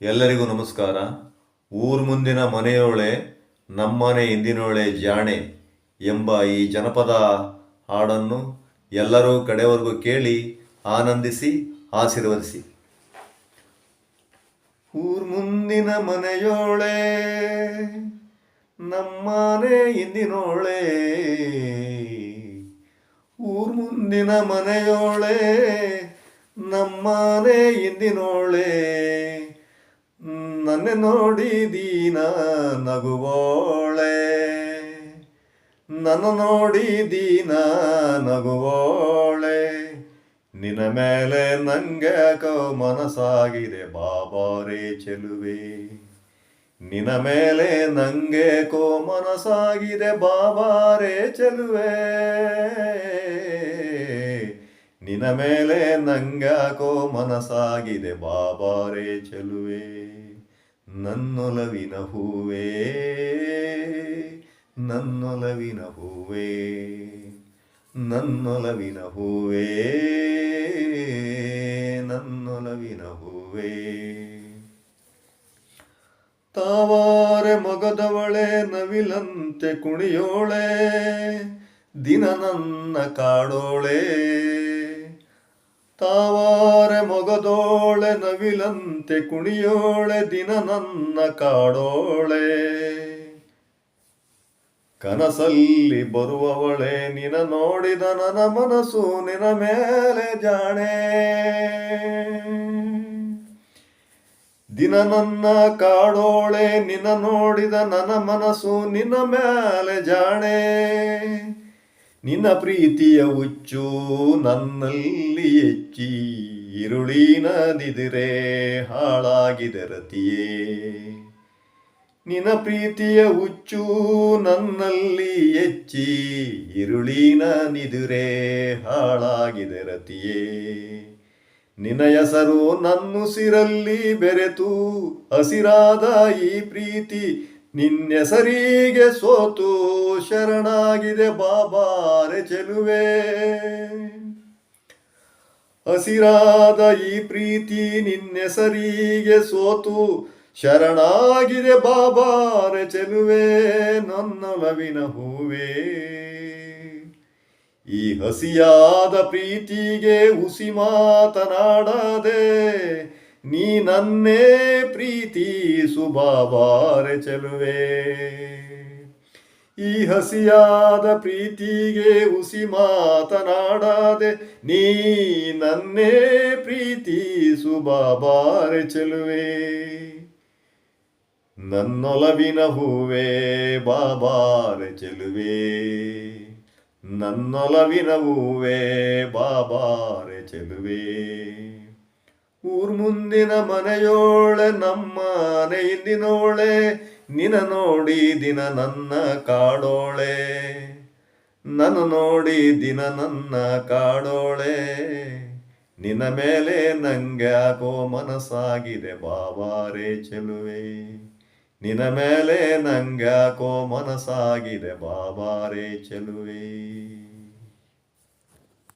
ಎಲ್ಲರಿಗೂ ನಮಸ್ಕಾರ. ಊರ್ ಮುಂದಿನ ಮನೆಯೋಳೆ, ನಮ್ಮನೆ ಹಿಂದಿನೋಳೆ ಜಾಣೆ ಎಂಬ ಈ ಜನಪದ ಹಾಡನ್ನು ಎಲ್ಲರೂ ಕಡೆವರೆಗೂ ಕೇಳಿ ಆನಂದಿಸಿ, ಆಶೀರ್ವದಿಸಿ. ಊರ್ ಮುಂದಿನ ಮನೆಯೋಳೆ, ನಮ್ಮನೆ ಹಿಂದಿನೋಳೆ ಊರ್ ಮುಂದಿನ ಮನೆಯೋಳೆ, ನಮ್ಮನೆ ಹಿಂದಿನೋಳೆ ನನ್ನ ನೋಡಿ ದೀನ ನಗುವೋಳೆ. ನನ್ನ ನೋಡಿ ದೀನ ನಗುವೋಳೆ. ನಿನ್ನ ಮೇಲೆ ನಂಗೆ ಮನಸ್ಸಾಗಿದೆ ಬಾಬಾರೇ ಚೆಲುವೆ. ನಿನ ಮೇಲೆ ನಂಗೆ ಕೋ ಮನಸ್ಸಾಗಿದೆ ಬಾಬಾರೇ ಚೆಲುವೆ. ನಿನ ಮೇಲೆ ನಂಗ್ಯಾಕೋ ಮನಸ್ಸಾಗಿದೆ ಬಾಬಾರೇ ಚೆಲುವೆ. ನನ್ನೊಲವಿನ ಹೂವೇ ನನ್ನೊಲವಿನ ಹೂವೇ ನನ್ನೊಲವಿನ ಹೂವೇ ನನ್ನೊಲವಿನ ಹೂವೇ. ತಾವಾರೆ ಮೊಗದವಳೆ, ನವಿಲಂತೆ ಕುಣಿಯೋಳೆ, ದಿನ ನನ್ನ ಕಾಡೋಳೆ. ತಾವಾರೆ ಮೊಗದೋಳೆ ನವಿಲಂತೆ ಕುಣಿಯೋಳೆ ದಿನ ನನ್ನ ಕಾಡೋಳೆ. ಕನಸಲ್ಲಿ ಬರುವವಳೆ ನಿನ ನೋಡಿದ ನನ್ನ ಮನಸ್ಸು ನಿನ ಮೇಲೆ ಜಾಣೆ. ದಿನ ನನ್ನ ಕಾಡೋಳೆ, ನಿನ್ನ ನೋಡಿದ ನನ್ನ ಮನಸ್ಸು ನಿನ್ನ ಮೇಲೆ ಜಾಣೆ. ನಿನ್ನ ಪ್ರೀತಿಯ ಹುಚ್ಚು ನನ್ನಲ್ಲಿ ಹೆಚ್ಚಿ ಇರುಳಿನದಿದ್ರೆ ಹಾಳಾಗಿದೆ ರತಿಯೇ. ನಿನ್ನ ಪ್ರೀತಿಯ ಹುಚ್ಚು ನನ್ನಲ್ಲಿ ಹೆಚ್ಚಿ ಇರುಳಿನ ನಿದುರೆ ಹಾಳಾಗಿದೆ ರತಿಯೇ. ನಿನ್ನ ಹೆಸರು ನನ್ನುಸಿರಲ್ಲಿ ಬೆರೆತು ಹಸಿರಾದ ಈ ಪ್ರೀತಿ ನಿನ್ನೆಸರಿಗೆ ಸೋತು, ಶರಣಾಗಿದೆ ಬಾಬಾರೆ ಚೆಲುವೆ ಹಸಿರಾದ ಈ ಪ್ರೀತಿ ನಿನ್ನೆಸರಿಗೆ ಸೋತು, ಶರಣಾಗಿದೆ ಬಾಬಾರೆ ಚೆಲುವೆ ನನ್ನ ಲವಿನ ಹೂವೇ, ಈ ಹಸಿಯಾದ ಪ್ರೀತಿಗೆ ಹುಸಿ ಮಾತನಾಡದೆ ನೀ ನನ್ನೇ ಪ್ರೀತಿಸು ಸುಬಾಬಾರೆ ಚೆಲುವೆ. ಈ ಹಸಿಯಾದ ಪ್ರೀತಿಗೆ ಉಸಿ ಮಾತನಾಡದೆ ನೀ ನನ್ನೇ ಪ್ರೀತಿಸು ಸುಬಾಬಾರೆ ಚೆಲುವೆ. ನನ್ನೊಲವಿನ ಹೂವೇ ಬಾಬಾರೆ ಚೆಲುವೆ. ನನ್ನೊಲವಿನ ಹೂವೆ ಬಾಬಾರೆ ಚೆಲುವೆ. ಊರ್ ಮುಂದಿನ ಮನೆಯೋಳೆ, ನಮ್ಮ ಮನೆ ನಿನ ನೋಡಿ ದಿನ ನನ್ನ ಕಾಡೋಳೆ. ನನ್ನ ನೋಡಿ ದಿನ ನನ್ನ ಕಾಡೋಳೆ. ನಿನ್ನ ಮೇಲೆ ನಂಗೆ ಆಗೋ ಮನಸ್ಸಾಗಿದೆ ಬಾಬಾರೆ ಚೆಲುವೆ. ನಿನ ಮೇಲೆ ನಂಗೆ ಆಗೋ ಮನಸ್ಸಾಗಿದೆ ಬಾಬಾರೆ ಚೆಲುವೆ.